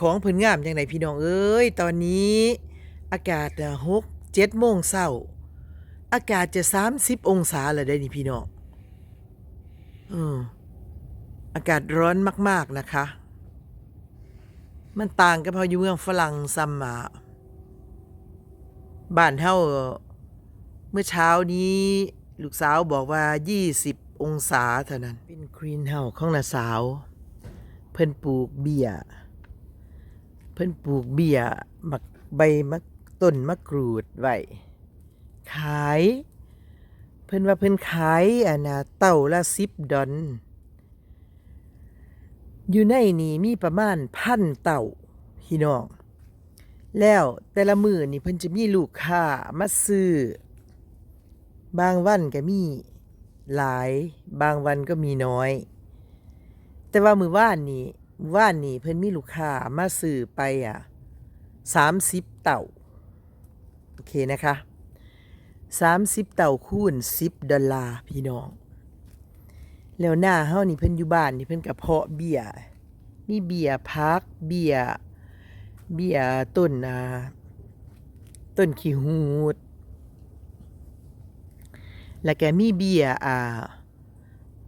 ของเพิ่นงามจังไดพี่น้องเอ้ย ตอนนี้ อากาศน่ะ6 7โมงเช้า อากาศจะ30องศาแล้วได้นี่พี่น้องเอออากาศร้อนมาก ๆนะคะ มันต่างกับเฮาอยู่เมืองฝรั่งซัมมาบ้านเฮาเมื่อเช้านี้ ลูกสาวบอกว่า 20 องศาเท่านั้น เป็นกรีนเฮาของน้าสาว เพิ่นปลูกเบียร์ พิ่นปลูกเบียร์มักใบมะต้นมะกรูดไว้ขาย เพิ่นว่าเพิ่นขายอันน่ะเต้าละ10ดอลอยู่ในนี่มีประมาณพันเต่าพี่น้อง แล้วแต่ละมือนี่เพิ่นจะมีลูกค้ามาซื้อ บางวันก็มีหลาย บางวันก็มีน้อย แต่ว่ามือว่านนี่ ว่านี่เพิ่นมีลูกค้ามาซื้อไปอะสามสิบเต่าโอเคนะคะสามสิบเต่าคูณสิบดอลลาร์พี่น้อง แล้วหน้าเฮานี่เพิ่นอยู่บ้านนี่เพิ่นกระเพาะเบียร์มีเบียร์พักเบียร์เบียร์ต้นอ่าต้นขี้หูด แล้วก็มีเบียร์อ่า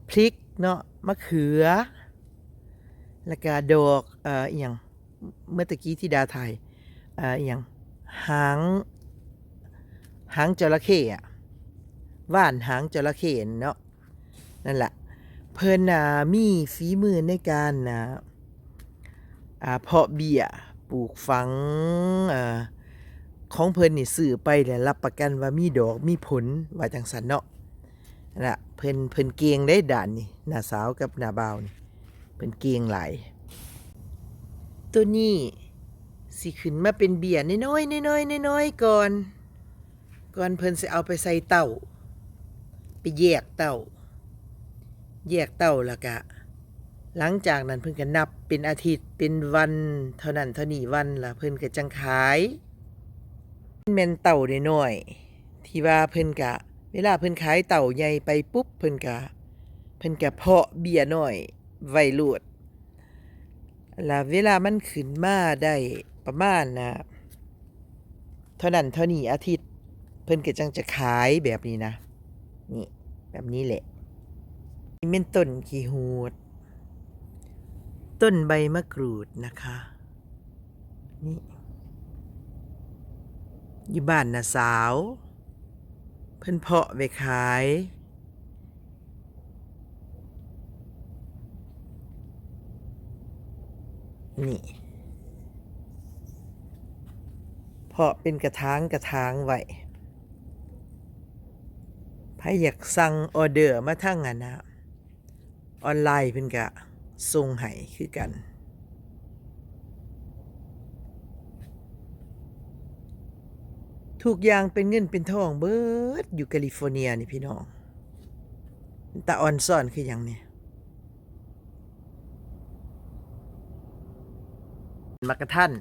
พริกเนาะมะเขือ แล้วก็ดอกเอ่ออหย่างเมื่อตะกี้ที่ดาไทยเอ่ออหย่างหางหางจระเข้อะว่านหางจระเข้เนาะนั่นแหละเพิ่นน่ะมีฝีมือในการนะอ่าเพาะเบี้ยปลูกฝังอของเพิ่นนี่ซื้อไปแล้วรับประกันว่ามีดอกมีผลว่าจังสันเนาะนั่นล่ะเพิ่นเพิ่นเก่งได้ด่านนี่หน้าสาวกับหน้าบ่าวนี่ เป็นเกียงไหล ตัวนี้สิขึ้นมาเป็นเบียร์น้อยๆน้อยๆน้อยๆก่อน ก่อนเพิ่นสิเอาไปใส่เต้า ไปแยกเต้า แยกเต้าแล้วก็หลังจากนั้นเพิ่นก็นับเป็นอาทิตย์เป็นวัน เท่านั้นเท่านี้วันละเพิ่นก็จังขายแม่นเต้าน้อยๆที่ว่าเพิ่นก็เวลาเพิ่นขายเต้าใหญ่ไปปุ๊บเพิ่นก็เพิ่นก็เพาะเบียร์น้อย ไว้โลดแล้วเวลามันขึ้นมาได้ประมาณนะเท่านั้นเท่านี้อาทิตย์ เพิ่นก็จังจะขายแบบนี้นะ นี่ แบบนี้แหละนี่เป็นต้นขี้หูด ต้นใบมะกรูดนะคะ นี่อยู่บ้านนะสาว เพิ่นเพาะไว้ขาย นี่เพาะเป็นกระถางกระถางไว้ใครอยากสั่งออเดอร์มาทั้งอันนะออนไลน์เพิ่นกะส่งให้คือกัน ทุกอย่างเป็นเงินเป็นทองเบิดอยู่แคลิฟอร์เนียนี่พี่น้องตาออนซ่อนคืออย่างเนี่ย มักกะทัน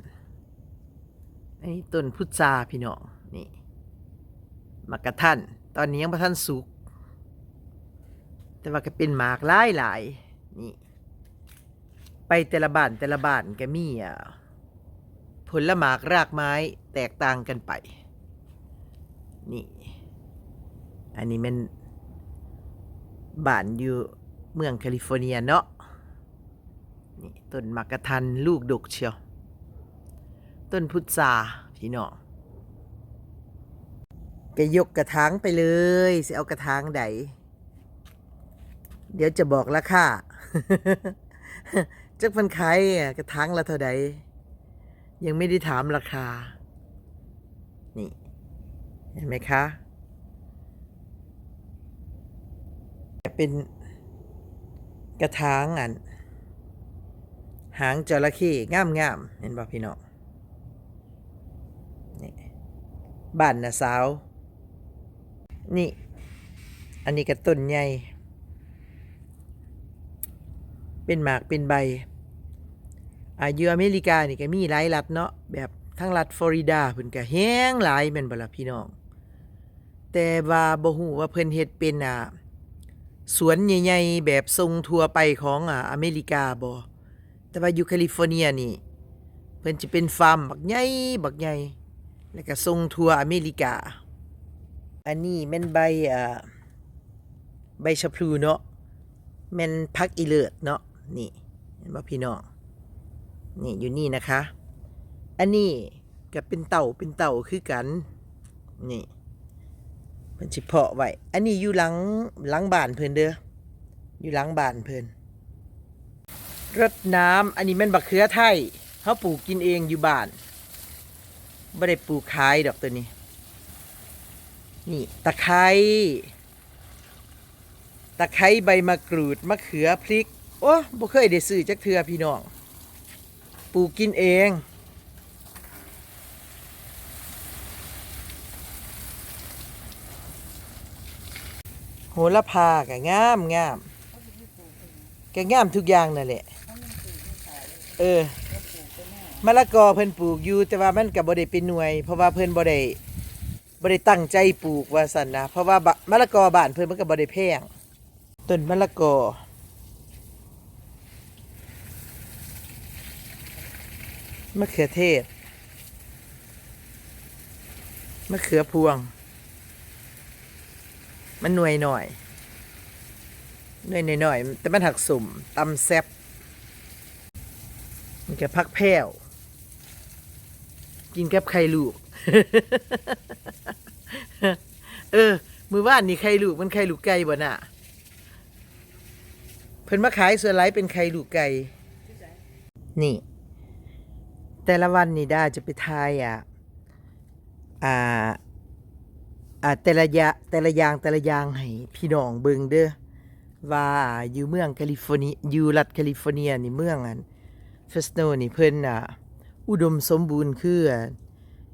อันนี้ต้นพุทราพี่น้องนี่มักกะทันตอนนี้ยังบ่ทันสุก แต่ว่าก็เป็นหมากหลายหลายนี่ไปแต่ละบ้านแต่ละบ้านก็มีอะผลละหมากรากไม้แตกต่างกันไป นี่ อันนี้มันบ้านอยู่เมืองแคลิฟอร์เนียเนาะนี่ต้นมักกะทันลูกดกเชียว ต้นพุทราพี่น้องก็ยกกระถางไปเลยสิเอากระถางใดเดี๋ยวจะบอกราคาจักมันขายกระถางละเท่าใดยังไม่ได้ถามราคา นี่ เห็นไหมคะ เป็นกระถางอัน หางจระเข้งามงามๆเห็นบ่พี่น้องนี่ บ้านนะสาว นี่ อันนี้ก็ต้นใหญ่ เป็นหมากเป็นใบอายุอเมริกานี่ก็มีหลายรัฐเนาะแบบทั้งรัฐฟลอริดาเพิ่นก็แห้งหลายแม่นบ่ล่ะพี่น้อง แต่ว่าบ่ฮู้ว่าเพิ่นเฮ็ดเป็นอ่าสวนใหญ่ๆแบบทรงทั่วไปของอ่าอเมริกาบ่แต่ว่าอยู่แคลิฟอร์เนียนี่ เพิ่นจะเป็นฟาร์มบักใหญ่บักใหญ่ แล้วก็ส่งทัวร์อเมริกา อันนี้แม่นใบอ่าใบชะพลูเนาะแม่นพักอีเลิศเนาะนี่เห็นบ่พี่น้องนี่อยู่นี่นะคะ อันนี้ก็เป็นเต่าเป็นเต่าคือกัน นี่เพิ่นสิเพาะไว้อันนี้อยู่หลังหลังบ้านเพิ่นเด้ออยู่หลังบ้านเพิ่นรดน้ำอันนี้แม่นบักเขือไทยเฮาปลูกกินเองอยู่บ้าน บ่ได้ปลูกขายดอกตัวนี้ นี่ตะไคร้ตะไคร้ใบมะกรูดมะเขือพริก โอ้บ่เคยได้ซื้อจักเทือพี่น้อง ปลูกกินเอง โหระพาก็งามงามแกงามทุกอย่างนั่นแหละ เออ มะละกอเพิ่นปลูกอยู่แต่ว่ามันก็บ่ได้เป็นหน่วย เพราะว่าเพิ่นบ่ได้บ่ได้ตั้งใจปลูกว่าซั่นนะเพราะว่าบะมะละกอบ้านเพิ่นมันก็บ่ได้แพงต้นมะละกอมะเขือเทศมะเขือพวง มันหน่วยหน่อยหน่วยหน่อยแต่มันหักสุ่มตำแซบมันก็พักแพ้ว กินกับไข่ลูก เออ มือว่านนี่ไข่ลูกมันไข่ลูกไก่บ่น่ะ เพิ่นมาขายส่วนไรเป็นไข่ลูกไก่ นี่ แต่ละวันนี่ด้าจะไปทายอะ อ่า อ่าแต่ละยาแต่ละอย่างแต่ละอย่างให้พี่น้องเบิ่งเด้อว่าอยู่เมืองแคลิฟอร์เนียอยู่รัฐแคลิฟอร์เนียนี่เมืองอันเฟสโนนี่เพิ่นอะ อุดมสมบูรณ์คือ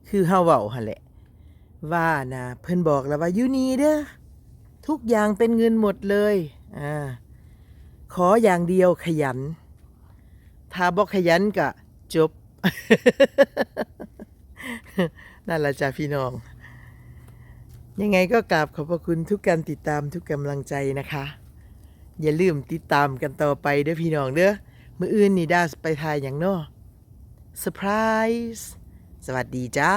คือเฮาเว้าหั่นแหละ ว่านะเพิ่นบอกแล้วว่าอยู่นี่เด้อทุกอย่างเป็นเงินหมดเลยอ่าขออย่างเดียวขยัน ถ้าบ่ขยันก็จบ นั่นละจ้ะพี่น้อง ยังไงก็กราบขอบพระคุณทุกการติดตามทุกกำลังใจนะคะ อย่าลืมติดตามกันต่อไปเด้อพี่น้องเด้อ มืออื่นนี่ด้าไปทายอย่างเนอ เซอร์ไพรส์สวัสดีจ้า